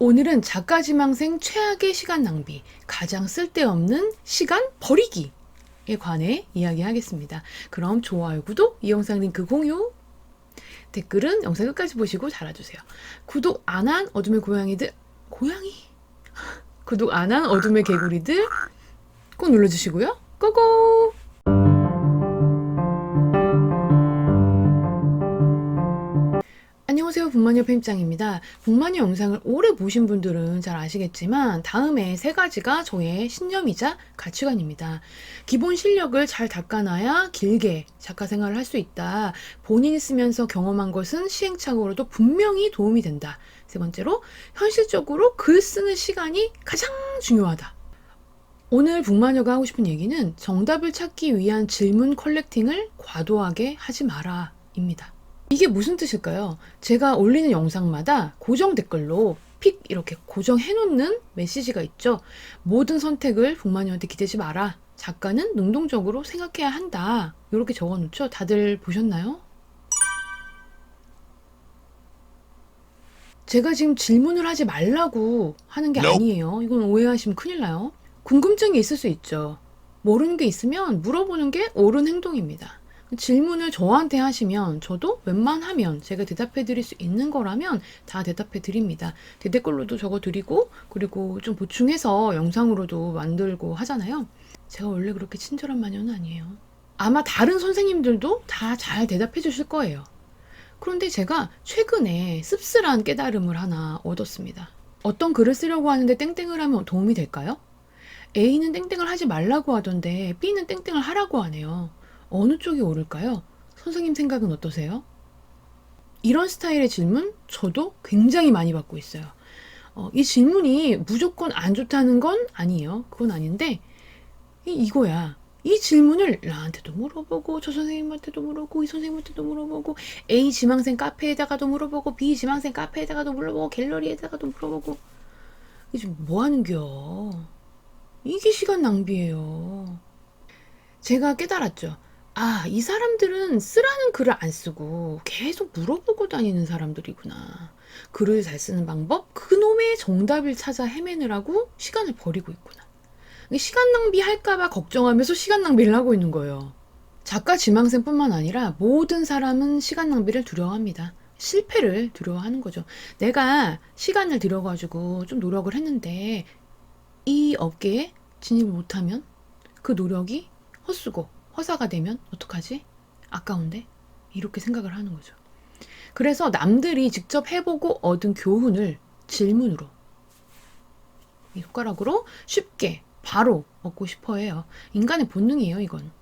오늘은 작가 지망생 최악의 시간 낭비, 가장 쓸데없는 시간 버리기에 관해 이야기하겠습니다. 그럼 좋아요, 구독, 이 영상 링크 공유, 댓글은 영상 끝까지 보시고 달아주세요. 구독 안 한 어둠의 고양이들, 고양이? 구독 안 한 어둠의 개구리들 꼭 눌러주시고요. 고고! 안녕하세요. 북마녀 편집장입니다. 북마녀 영상을 오래 보신 분들은 잘 아시겠지만 다음에 세 가지가 저의 신념이자 가치관입니다. 기본 실력을 잘 닦아놔야 길게 작가 생활을 할 수 있다. 본인이 쓰면서 경험한 것은 시행착오로도 분명히 도움이 된다. 세 번째로 현실적으로 글 쓰는 시간이 가장 중요하다. 오늘 북마녀가 하고 싶은 얘기는 정답을 찾기 위한 질문 컬렉팅을 과도하게 하지 마라 입니다. 이게 무슨 뜻일까요? 제가 올리는 영상마다 고정 댓글로 픽 이렇게 고정해 놓는 메시지가 있죠. 모든 선택을 북마녀한테 기대지 마라. 작가는 능동적으로 생각해야 한다. 이렇게 적어 놓죠. 다들 보셨나요? 제가 지금 질문을 하지 말라고 하는 게. 아니에요. 이건 오해하시면 큰일 나요. 궁금증이 있을 수 있죠. 모르는 게 있으면 물어보는 게 옳은 행동입니다. 질문을 저한테 하시면 저도 웬만하면 제가 대답해 드릴 수 있는 거라면 다 대답해 드립니다. 대댓글로도 적어 드리고 그리고 좀 보충해서 영상으로도 만들고 하잖아요. 제가 원래 그렇게 친절한 마녀는 아니에요. 아마 다른 선생님들도 다 잘 대답해 주실 거예요. 그런데 제가 최근에 씁쓸한 깨달음을 하나 얻었습니다. 어떤 글을 쓰려고 하는데 땡땡을 하면 도움이 될까요? A는 땡땡을 하지 말라고 하던데 B는 땡땡을 하라고 하네요. 어느 쪽이 옳을까요? 선생님 생각은 어떠세요? 이런 스타일의 질문 저도 굉장히 많이 받고 있어요. 어, 이 질문이 무조건 안 좋다는 건 아니에요. 그건 아닌데 이, 이거야. 이 질문을 나한테도 물어보고 저 선생님한테도 물어보고 이 선생님한테도 물어보고 A 지망생 카페에다가도 물어보고 B 지망생 카페에다가도 물어보고 갤러리에다가도 물어보고 이게 뭐 하는겨? 이게 시간 낭비예요. 제가 깨달았죠. 아, 이 사람들은 쓰라는 글을 안 쓰고 계속 물어보고 다니는 사람들이구나. 글을 잘 쓰는 방법, 그놈의 정답을 찾아 헤매느라고 시간을 버리고 있구나. 시간 낭비할까봐 걱정하면서 시간 낭비를 하고 있는 거예요. 작가 지망생뿐만 아니라 모든 사람은 시간 낭비를 두려워합니다. 실패를 두려워하는 거죠. 내가 시간을 들여가지고 좀 노력을 했는데 이 업계에 진입을 못하면 그 노력이 헛수고 허사가 되면 어떡하지? 아까운데? 이렇게 생각을 하는 거죠. 그래서 남들이 직접 해보고 얻은 교훈을 질문으로 이 손가락으로 쉽게 바로 얻고 싶어 해요. 인간의 본능이에요, 이건.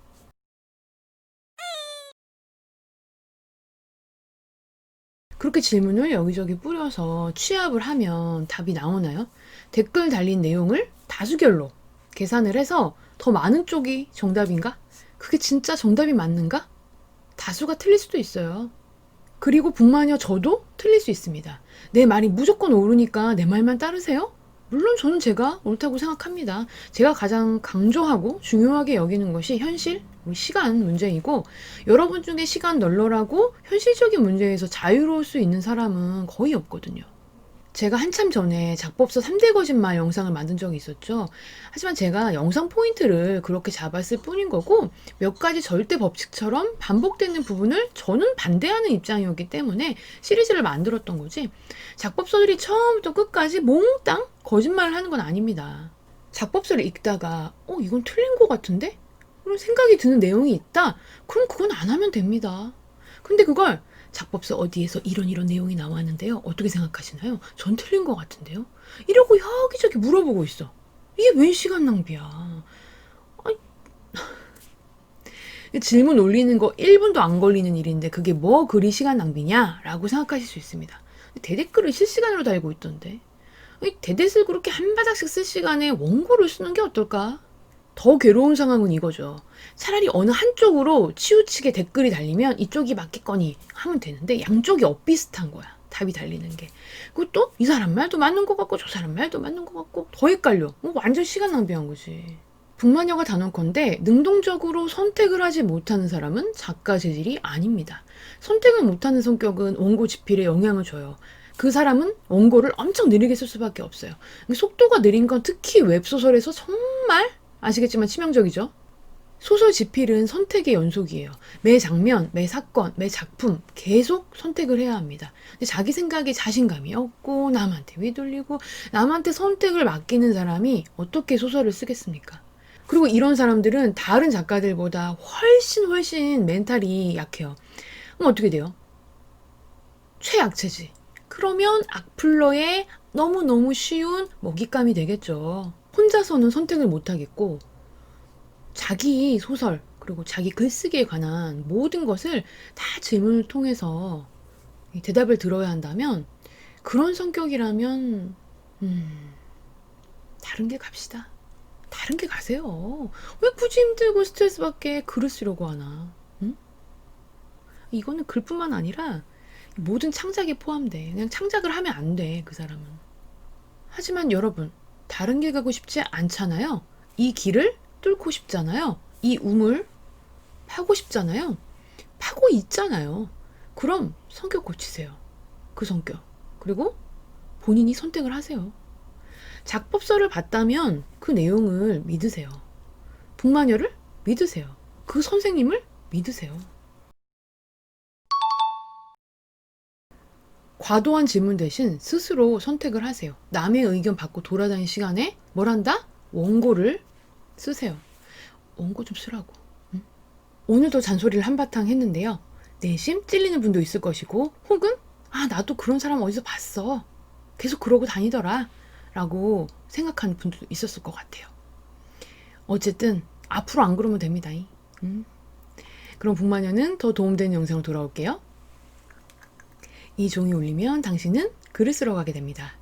그렇게 질문을 여기저기 뿌려서 취합을 하면 답이 나오나요? 댓글 달린 내용을 다수결로 계산을 해서 더 많은 쪽이 정답인가? 그게 진짜 정답이 맞는가? 다수가 틀릴 수도 있어요. 그리고 북마녀 저도 틀릴 수 있습니다. 내 말이 무조건 옳으니까 내 말만 따르세요? 물론 저는 제가 옳다고 생각합니다. 제가 가장 강조하고 중요하게 여기는 것이 현실, 시간 문제이고 여러분 중에 시간 널널하고 현실적인 문제에서 자유로울 수 있는 사람은 거의 없거든요. 제가 한참 전에 작법서 3대 거짓말 영상을 만든 적이 있었죠. 하지만 제가 영상 포인트를 그렇게 잡았을 뿐인 거고 몇 가지 절대 법칙처럼 반복되는 부분을 저는 반대하는 입장이었기 때문에 시리즈를 만들었던 거지. 작법서들이 처음부터 끝까지 몽땅 거짓말을 하는 건 아닙니다. 작법서를 읽다가 어 이건 틀린 것 같은데? 그런 생각이 드는 내용이 있다. 그럼 그건 안 하면 됩니다. 근데 그걸 작법서 어디에서 이런 이런 내용이 나왔는데요. 어떻게 생각하시나요? 전 틀린 것 같은데요. 이러고 여기저기 물어보고 있어. 이게 웬 시간 낭비야. 질문 올리는 거 1분도 안 걸리는 일인데 그게 뭐 그리 시간 낭비냐라고 생각하실 수 있습니다. 대댓글을 실시간으로 달고 있던데. 이 대댓을 그렇게 한 바닥씩 쓸 시간에 원고를 쓰는 게 어떨까? 더 괴로운 상황은 이거죠. 차라리 어느 한쪽으로 치우치게 댓글이 달리면 이쪽이 맞겠거니 하면 되는데 양쪽이 엇비슷한 거야. 답이 달리는 게. 그것도 이 사람 말도 맞는 것 같고 저 사람 말도 맞는 것 같고 더 헷갈려. 뭐 완전 시간 낭비한 거지. 북마녀가 단언컨대 능동적으로 선택을 하지 못하는 사람은 작가 재질이 아닙니다. 선택을 못하는 성격은 원고 집필에 영향을 줘요. 그 사람은 원고를 엄청 느리게 쓸 수밖에 없어요. 속도가 느린 건 특히 웹소설에서 정말 아시겠지만 치명적이죠. 소설 지필은 선택의 연속이에요. 매 장면, 매 사건, 매 작품 계속 선택을 해야 합니다. 근데 자기 생각에 자신감이 없고 남한테 휘둘리고 남한테 선택을 맡기는 사람이 어떻게 소설을 쓰겠습니까? 그리고 이런 사람들은 다른 작가들보다 훨씬 훨씬 멘탈이 약해요. 그럼 어떻게 돼요? 최약체지. 그러면 악플러의 너무너무 쉬운 먹잇감이 되겠죠. 혼자서는 선택을 못하겠고, 자기 소설, 그리고 자기 글쓰기에 관한 모든 것을 다 질문을 통해서 이 대답을 들어야 한다면, 그런 성격이라면, 음, 다른 길 갑시다. 다른 길 가세요. 왜 굳이 힘들고 스트레스 받게 글을 쓰려고 하나? 응? 이거는 글뿐만 아니라 모든 창작에 포함돼. 그냥 창작을 하면 안 돼, 그 사람은. 하지만 여러분, 다른 길 가고 싶지 않잖아요. 이 길을 뚫고 싶잖아요. 이 우물 파고 싶잖아요. 파고 있잖아요. 그럼 성격 고치세요. 그 성격. 그리고 본인이 선택을 하세요. 작법서를 봤다면 그 내용을 믿으세요. 북마녀를 믿으세요. 그 선생님을 믿으세요. 과도한 질문 대신 스스로 선택을 하세요. 남의 의견 받고 돌아다니는 시간에 뭘 한다? 원고를 쓰세요. 원고 좀 쓰라고. 응? 오늘도 잔소리를 한바탕 했는데요. 내심 찔리는 분도 있을 것이고, 혹은, 아, 나도 그런 사람 어디서 봤어. 계속 그러고 다니더라. 라고 생각하는 분들도 있었을 것 같아요. 어쨌든, 앞으로 안 그러면 됩니다. 음. 그럼 북마녀는 더 도움되는 영상으로 돌아올게요. 이 종이 울리면 당신은 글을 쓰러 가게 됩니다.